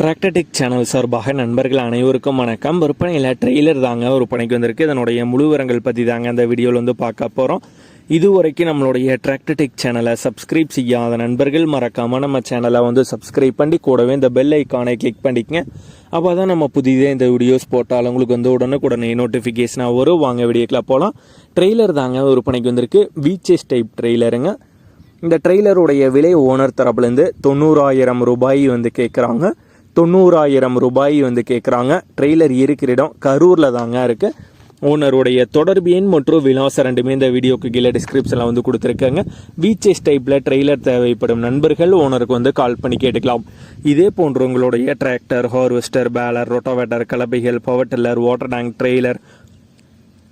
Tractor Tech channel சார்பாக நண்பர்கள் அனைவருக்கும் வணக்கம். விற்பனையில் ட்ரெய்லர் தாங்க விற்பனைக்கு வந்திருக்கு. இதனுடைய முழுவரங்கள் பற்றி தாங்க அந்த வீடியோவில் வந்து பார்க்க போகிறோம் இதுவரைக்கும் நம்மளுடைய டிராக்டர்டெக் சேனலை சப்ஸ்கிரைப் செய்யாத நண்பர்கள் மறக்காமல் நம்ம சேனலை வந்து சப்ஸ்கிரைப் பண்ணி கூடவே இந்த பெல் ஐக்கானை கிளிக் பண்ணிக்கங்க. அப்போ தான் நம்ம புதிதே இந்த வீடியோஸ் போட்டால் உங்களுக்கு வந்து உடனுக்குடனே நோட்டிஃபிகேஷனாக வரும். வாங்க வீடியோக்கில் போகலாம் ட்ரெய்லர் தாங்க விற்பனைக்கு வந்திருக்கு. வீச்சஸ் டைப் ட்ரெய்லருங்க இந்த ட்ரெய்லருடைய விலை ஓனர் தரப்புலேருந்து தொண்ணூறாயிரம் ரூபாய் வந்து கேட்குறாங்க தொண்ணூறாயிரம் ரூபாய் வந்து கேட்குறாங்க ட்ரெய்லர் இருக்கிற இடம் கரூரில் தாங்க இருக்குது ஓனருடைய தொடர்பு எண் மற்றும் விலாசம் ரெண்டுமே இந்த வீடியோக்கு கீழே டிஸ்கிரிப்ஷனில் வந்து கொடுத்துருக்காங்க. வீச்சஸ் டைப்பில் ட்ரெய்லர் தேவைப்படும் நண்பர்கள் ஓனருக்கு வந்து கால் பண்ணி கேட்டுக்கலாம். இதே போன்று உங்களுடைய tractor harvester baler rotavator கலப்பைகள் power tiller water tank trailer